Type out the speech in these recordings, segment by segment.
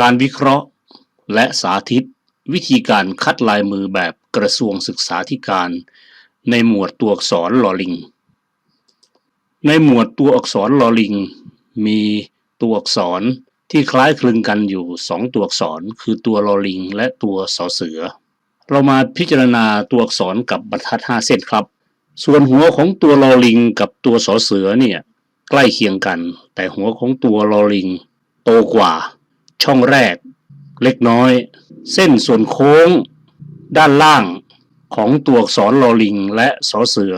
การวิเคราะห์และสาธิต วิธีการคัดลายมือแบบกระทรวงศึกษาธิการ ในหมวดตัวอักษรลอลิง ในหมวดตัวอักษรลอลิง มีตัวอักษรที่คล้ายคลึงกันอยู่สองตัวอักษรคือตัวลอลิง และตัวสอเสือ เรามาพิจารณาตัวอักษรกับบรรทัดห้าเส้นครับ ส่วนหัวของตัวลอลิง กับตัวสอเสือเนี่ยใกล้เคียงกัน แต่หัวของตัวลอลิง โตกว่า ช่องแรก เล็กน้อย เส้นส่วนโค้ง ด้านล่างของตัวอักษรลอลิง และสอเสือ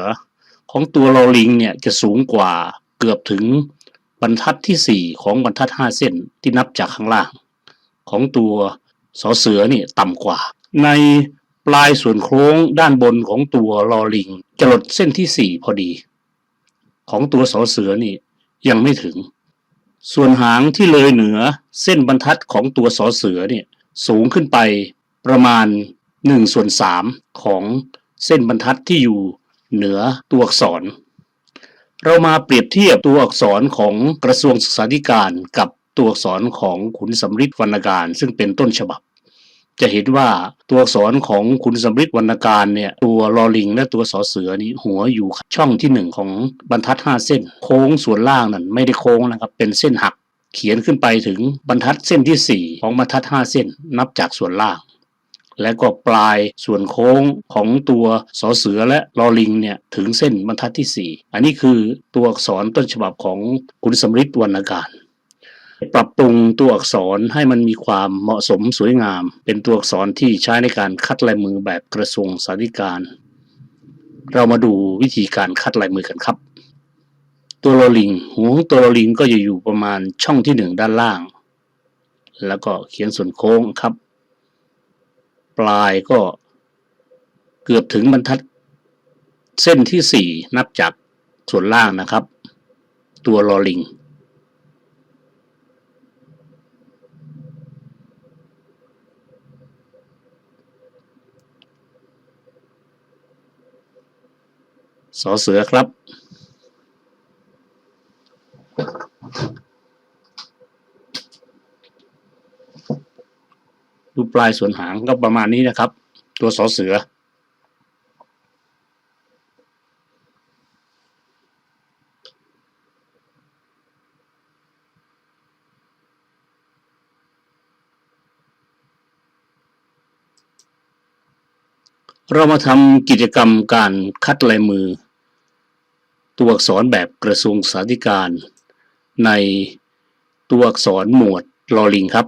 ของตัวลอลิงเนี่ยจะสูงกว่าเกือบถึงบรรทัดที่สี่ของบรรทัดห้าเส้นที่นับจากข้างล่าง ของตัวสอเสือนี่ต่ำกว่า ในปลายส่วนโค้งด้านบนของตัวลอลิงจะหลดเส้นที่สี่พอดี ของตัวสอเสือนี่ยังไม่ถึง ส่วนหางที่เลยเหนือเส้นบรรทัดของตัวสอเสือเนี่ยสูงขึ้นไปประมาณ1ส่วน3ของเส้นบรรทัดที่อยู่เหนือตัวอักษร เรามาเปรียบเทียบตัวอักษรของกระทรวงศึกษาธิการกับตัวอักษรของขุนสำริดวรรณการ ซึ่งเป็นต้นฉบับ จะเห็นว่าตัวอักษรของขุนสำริดวรรณการเนี่ยตัวลอลิงและตัวสอเสือนี้หัวอยู่ช่องที่หนึ่งของบรรทัดห้าเส้น โค้งส่วนล่างนั่นไม่ได้โค้งนะครับ เป็นเส้นหักเขียนขึ้นไปถึงบรรทัดเส้นที่สี่ของบรรทัดห้าเส้นนับจากส่วนล่าง และก็ปลายส่วนโค้งของตัวสอเสือและลอลิงเนี่ยถึงเส้นบรรทัดที่สี่อันนี้คือตัวอักษรต้นฉบับของขุนสำริดวรรณการ ปรับปรุงตัวอักษรให้มันมีความเหมาะสมสวยงาม เป็นตัวอักษรที่ใช้ในการคัดลายมือแบบกระทรวงสาธารณการ เรามาดูวิธีการคัดลายมือกันครับ ตัวลอลิงหัวของตัวลอลิงก็จะอยู่ประมาณช่องที่หนึ่งด้านล่าง แล้วก็เขียนส่วนโค้งครับ ปลายก็เกือบถึงบรรทัดเส้นที่สี่นับจากส่วนล่างนะครับ ตัวลอลิง สอเสือครับ ดูปลายส่วนหางก็ประมาณนี้นะครับ ตัวสอเสือ เรามาทำกิจกรรมการคัดลายมือ ตัวอักษรแบบกระทรวงสาธิการ ในตัวอักษรหมวดลอลิงครับ